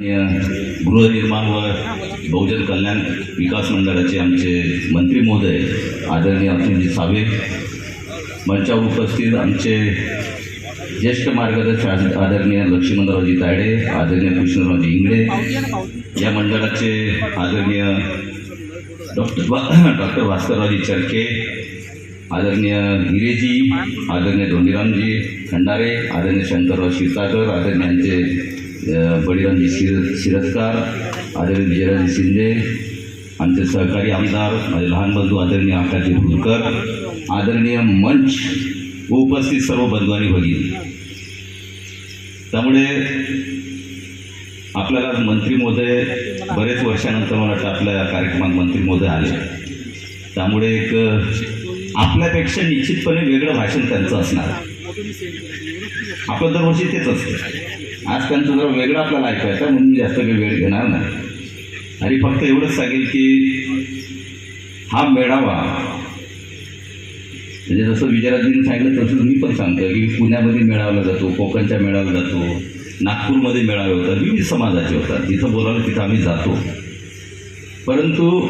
गृहनिर्माण व बहुजन कल्याण विकास मंडळाचे आमचे मंत्री महोदय आदरणीय अतुलजी सावे मंचावर उपस्थित आमचे ज्येष्ठ मार्गदर्शक आदरणीय लक्ष्मणरावजी तायडे आदरणीय कृष्णरावजी इंगळे या मंडळाचे आदरणीय डॉक्टर डॉक्टर भास्कररावजी चरके आदरणीय हिरेजी आदरणीय धोंडीरामजी खंडारे आदरणीय शंकरराव क्षीरसागर आदरणीयांचे बळीरामजी शिर शिरस्कार आदरणीय विजयराजी शिंदे आमचे सहकारी आमदार माझे लहान बंधू आदरणीय आकाशजी भुलकर आदरणीय मंच व उपस्थित सर्व बंधू आणि भगिनी त्यामुळे आपल्याला मंत्री महोदय बरेच वर्षानंतर मला वाटतं आपल्या कार्यक्रमात मंत्री महोदय आले त्यामुळे एक आपल्यापेक्षा निश्चितपणे वेगळं भाषण त्यांचं असणार आपलं दरवर्षी तेच असतं. आज त्यांचं जरा वेगळं आपल्याला ऐकायचं म्हणून जास्त काही वेळ घेणार नाही. आणि फक्त एवढंच सांगेल की हा मेळावा म्हणजे जसं विजयराजींनी सांगितलं तसं मी पण सांगतो की पुण्यामध्ये मेळावला जातो कोकणच्या मेळावला जातो नागपूरमध्ये मेळावे होतात विविध समाजाचे होतात जिथं बोलावलं तिथं आम्ही जातो. परंतु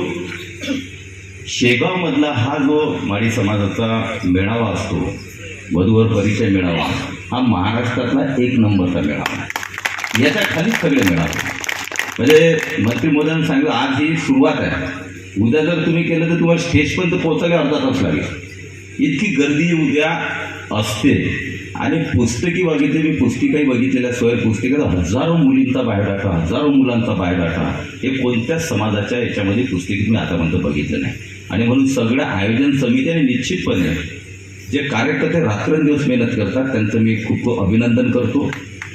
शेगावमधला हा जो माळी समाजाचा मेळावा असतो वधूवर परिचय मिळावा. हा महाराष्ट्रातला एक नंबरचा मेळावा. याच्या खालीच सगळे मिळावे. म्हणजे मंत्री सांगितलं आज ही सुरुवात आहे. उद्या जर तुम्ही केलं तर तुम्हाला स्टेजपर्यंत पोहोचायला अर्धा तास लागेल. इतकी गर्दी उद्या असते. आणि पुस्तकी बघितली मी पुस्तिकाही बघितलेल्या स्वयं पुस्तिकेत हजारो मुलींचा बायोडाटा हजारो मुलांचा बायोडाटा हे कोणत्याच समाजाच्या याच्यामध्ये पुस्तिकेत मी आतापर्यंत बघितलं नाही. आणि म्हणून सगळ्या आयोजन समित्याने निश्चितपणे जे कार्यकर्ते रात्रंदिवस मेहनत करतात त्यांचं मी खूप अभिनंदन करतो.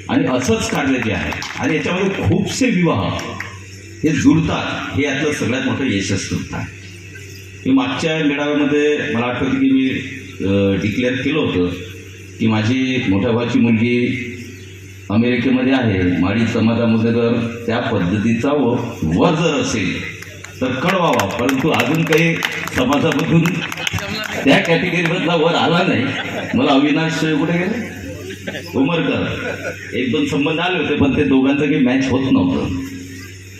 आणि असंच कार्य जे आहे आणि याच्यामध्ये खूपसे विवाह हे जुळतात हे यातलं सगळ्यात मोठं यशस्वी आहे मी मागच्या मेळाव्यामध्ये मला आठवतं की मी डिक्लेअर केलं होतं की माझी मोठ्या भावाची मुलगी अमेरिकेमध्ये आहे. माळी समाजामध्ये जर त्या पद्धतीचा व जर असेल तर कळवावा परंतु अजून काही समाजामधून त्या कॅटेगरीमधला वर आला नाही. मला अविनाश कुठे गेले? उमरकर. एक दोन संबंध आले होते पण ते दोघांचं काही मॅच होत नव्हतं.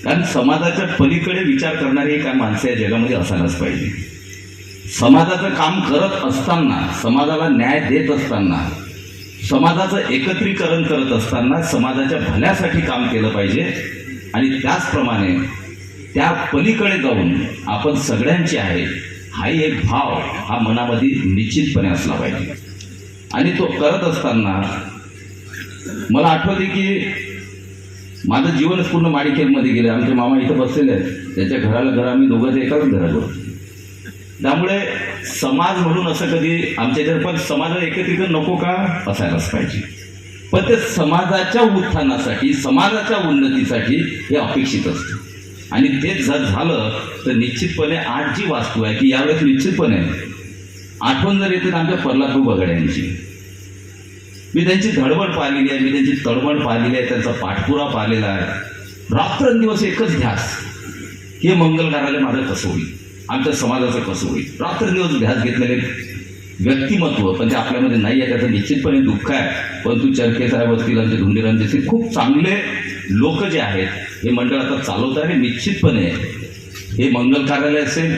कारण समाजाच्या पलीकडे विचार करणारी काय माणसं या जगामध्ये असायलाच पाहिजे. समाजाचं काम करत असताना समाजाला न्याय देत असताना समाजाचं एकत्रीकरण करत असताना समाजाच्या भल्यासाठी काम केलं पाहिजे. आणि त्याचप्रमाणे त्या पलीकडे जाऊन आपण सगळ्यांचे आहे हाही एक भाव हा मनामध्ये निश्चितपणे असला पाहिजे. आणि तो करत असताना मला आठवते की माझं जीवनच पूर्ण माडिकेमध्ये गेलं. आमचे मामा इथं बसलेले आहेत. त्याच्या घराला घर आम्ही दोघं एकाच घरात होतो. त्यामुळे समाज म्हणून असं कधी आमच्या इथे पण समाजाला एकत्रित नको का? असायलाच पाहिजे. पण ते समाजाच्या उत्थानासाठी समाजाच्या उन्नतीसाठी हे अपेक्षित असतं. आणि तेच जर झालं तर निश्चितपणे आज जी वास्तू आहे की यावेळेस निश्चितपणे आठवण जर येते ना आमच्या प्रल्हाद बगड्यांची मी त्यांची धडबड पाहिलेली आहे मी त्यांची तडमड पाहिलेली आहे त्यांचा पाठपुरा पाहिलेला आहे. रात्रंदिवस एकच ध्यास. हे मंगल कार्यालय माझं कसं होईल? आमच्या समाजाचं कसं होईल? रात्रंदिवस ध्यास घेतलेले व्यक्तिमत्व. पण ते आपल्यामध्ये नाही आहे त्याचं निश्चितपणे दुःख आहे. परंतु चरखे साहेब असतील आमचे धुंडीरामचे असतील खूप चांगले लोक जे आहेत हे मंडळ आता चालवत आहे आणि निश्चितपणे. हे मंगल कार्यालय असेल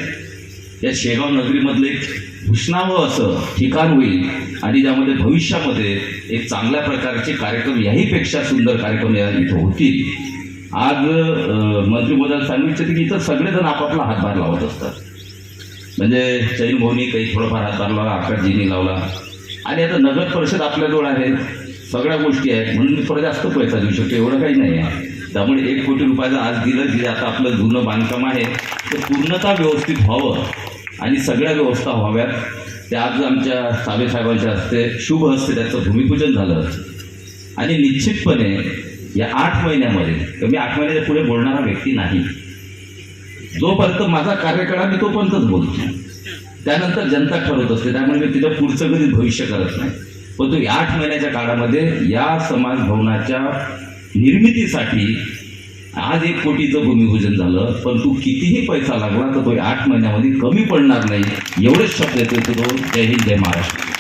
या शेगाव नगरीमधलं एक भूषणावं असं ठिकाण होईल. आणि ज्यामध्ये भविष्यामध्ये एक चांगल्या प्रकारचे कार्यक्रम याहीपेक्षा सुंदर कार्यक्रम या इथं होतील. आज अं, मंत्री सांगू इच्छिते की इथं सगळेजण आपापला हातभार लावत असतात. म्हणजे चैन भाऊनी काही थोडंफार हातभार लावला आकाशजीनी लावला. आणि आता नगर परिषद आपल्याजवळ आहे. सगळ्या गोष्टी आहेत. म्हणून मी थोडा जास्त पैसा देऊ शकतो. एवढं काही नाही आहे. त्यामुळे एक कोटी रुपयाचं आज दिलं जे आता आपलं जुनं बांधकाम आहे ते पूर्णतः व्यवस्थित व्हावं. आणि सगळ्या व्यवस्था व्हाव्यात. त्या आज आमच्या साबेसाहेबांच्या हस्ते शुभ हस्ते त्याचं भूमिपूजन झालं. आणि निश्चितपणे या आठ महिन्यामध्ये मी आठ महिन्याच्या पुढे बोलणारा व्यक्ती नाही. जोपर्यंत माझा कार्यकाळ मी तोपर्यंतच बोलतो त्यानंतर जनता ठरवत असते त्यामुळे मी तिथं पुढचं कधी भविष्य करत नाही. पण तो आठ महिन्याच्या काळामध्ये या समाज भवनाच्या निर्मितीसाठी आज एक कोटीचं भूमिपूजन झालं पण तू कितीही पैसा लागला तर तो आठ महिन्यामध्ये कमी पडणार नाही एवढेच शब्द येतो तो. जय हिंद जय महाराष्ट्र.